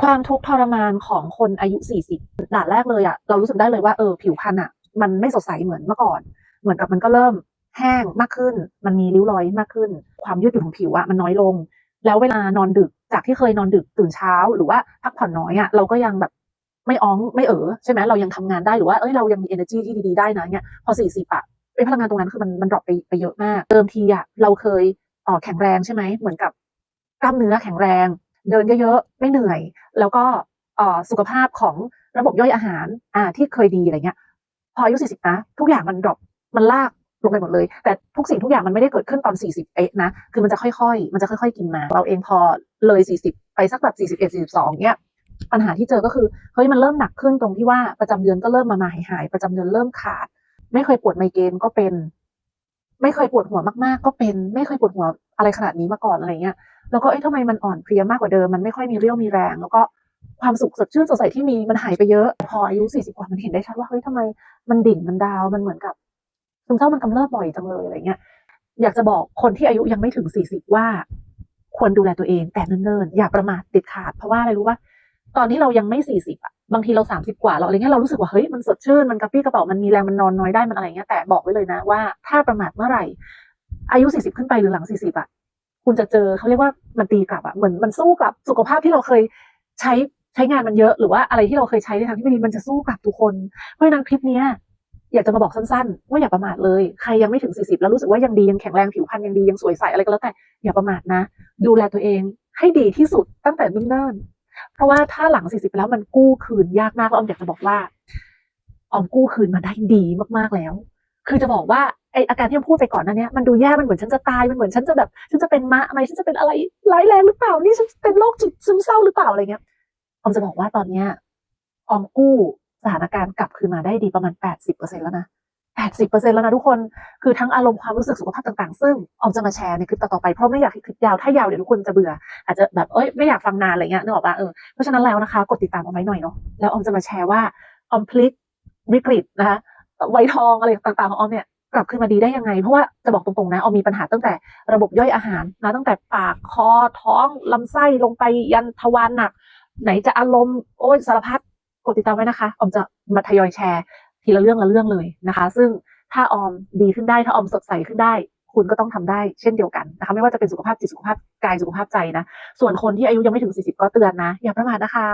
ความทุกข์ทรมานของคนอายุ 40ด่านแรกเลยอะเรารู้สึกได้เลยว่าเออผิวพรรณอะมันไม่สดใสเหมือนเมื่อก่อน เหมือนกับมันก็เริ่มแห้งมากขึ้น มันมีริ้วรอยมากขึ้น ความยืดหยุ่นของผิวอะมันน้อยลง แล้วเวลานอนดึกจากที่เคยนอนดึกตื่นเช้า หรือว่าพักผ่อนน้อยอะเราก็ยังแบบไม่อ้องไม่เออใช่ไหมเรายังทำงานได้หรือว่าเอ้ยเรายังมี energy ที่ดีๆได้นะเนี่ยพอ 40อะไอพลังงานตรงนั้นคือมันมันดรอปไปไปเยอะมากเดิมทีอะเราเคยเอ่อแข็งแรงใช่ไหมเหมือนกับกล้ามเนื้อแข็งแรง เดินเยอะๆ ไม่เหนื่อย แล้วก็สุขภาพของระบบย่อยอาหารอ่าที่เคยดีอะไรเงี้ย พออายุ40นะทุกอย่างมันดรอปมันลากลงไปหมดเลย แต่ทุกสิ่งทุกอย่างมันไม่ได้เกิดขึ้นตอน 40 เอ๊ะนะ คือมันจะค่อยๆ มันจะค่อยๆ กินมา เราเองพอเลย 40 ไปสักแบบ 41 42 เนี้ยปัญหาที่เจอก็คือ เฮ้ย มันเริ่มหนักขึ้นตรงที่ว่าประจำเดือนก็เริ่มมามาหายหายๆประจำเดือนเริ่มขาด ไม่เคยปวดไมเกรนก็เป็น ไม่เคยปวดหัวมากๆ ก็เป็น ไม่เคยปวดหัว อะไรขนาดนี้มาก่อนอะไรเงี้ยแล้วก็เอ๊ะทำไมมันอ่อนเพลียมากกว่าเดิมมันไม่ค่อยมีเรี่ยวมีแรง แล้วก็ความสุขสดชื่นสดใสที่มีมันหายไปเยอะ พออายุ40กว่ามันเห็นได้ชัดว่าเฮ้ยทำไมมันดิ่งมันดาวมันเหมือนกับซึมเศร้ามันกำเริบบ่อยจังเลยอะไรเงี้ยอยากจะบอกคนที่อายุยังไม่ถึง 40 ว่า ควรดูแลตัวเองแต่เนิ่นๆอย่าประมาทเด็ดขาดเพราะว่าอะไรรู้ป่ะตอนที่เรายังไม่ 40อะบางทีเรา 30 กว่าเราอะไรเงี้ยเรารู้สึกว่าเฮ้ยมันสดชื่นมันกระปี้กระเป๋ามันมีแรงมันนอนน้อยได้มันอะไรเงี้ยแต่บอกไว้เลยนะว่าถ้าประมาทเมื่อไหร่ อายุ40ขึ้นไปหรือหลัง40อะคุณจะเจอเขาเรียกว่ามันตีกลับอะเหมือนมันสู้กลับสุขภาพที่เราเคยใช้ใช้งานมันเยอะ หรือว่าอะไรที่เราเคยใช้ในทางที่ไม่ดีมันจะสู้กลับทุกคน เพราะฉะนั้นคลิปเนี้ยอยากจะมาบอกสั้นๆ ว่าอย่าประมาทเลย ใครยังไม่ถึง 40 แล้วรู้สึกว่ายังดียังแข็งแรงผิวพรรณยังดียังสวยใสอะไรก็แล้วแต่อย่าประมาทนะ ดูแลตัวเองให้ดีที่สุดตั้งแต่เนิ่นๆเพราะว่าถ้าหลัง 40แล้วมันกู้คืนยากมากแล้วออมอยากจะบอกว่าออมกู้คืนมาได้ดีมากๆแล้ว คือจะบอกว่าไออาการที่พูดไปก่อนนั้นเนี้ยมันดูแย่มันเหมือนฉันจะตายมันเหมือนฉันจะแบบฉันจะเป็นมะไหมฉันจะเป็นอะไรร้ายแรงหรือเปล่านี่ฉันเป็นโรคจิตซึมเศร้าหรือเปล่าอะไรเงี้ยออมจะบอกว่าตอนเนี้ยออมกู้สถานการณ์กลับคืนมาได้ดีประมาณ 80%แล้วนะ 80%แล้วนะทุกคน คือทั้งอารมณ์ความรู้สึกสุขภาพต่างๆ ซึ่งออมจะมาแชร์ในคลิปต่อๆไป เพราะไม่อยากให้คลิปยาว ถ้ายาวเดี๋ยวทุกคนจะเบื่อ อาจจะแบบ เอ้ย ไม่อยากฟังนานอะไรเงี้ยนึกออกปะเออ เพราะฉะนั้นแล้วนะคะ กดติดตามเอาไว้หน่อยเนาะ แล้วออมจะมาแชร์ว่าออมพลิกวิกฤตนะคะ ไวทองอะไรต่างๆของออมเนี่ยกลับขึ้นมาดีได้ยังไง เพราะว่าจะบอกตรงๆนะออมมีปัญหาตั้งแต่ระบบย่อยอาหารนะตั้งแต่ปากคอท้องลำไส้ลงไปยันทวารหนัก ไหนจะอารมณ์โอ้ยสารพัดกดติดตามไว้นะคะ ออมจะมาทยอยแชร์ ทีละเรื่องละเรื่องเลยนะคะ ซึ่งถ้าออมดีขึ้นได้ถ้าออมสดใสขึ้นได้ คุณก็ต้องทำได้เช่นเดียวกันนะคะไม่ว่าจะเป็นสุขภาพจิตสุขภาพกายสุขภาพใจนะ ส่วนคนที่อายุยังไม่ถึง 40 ก็เตือนนะ อย่าประมาทนะคะ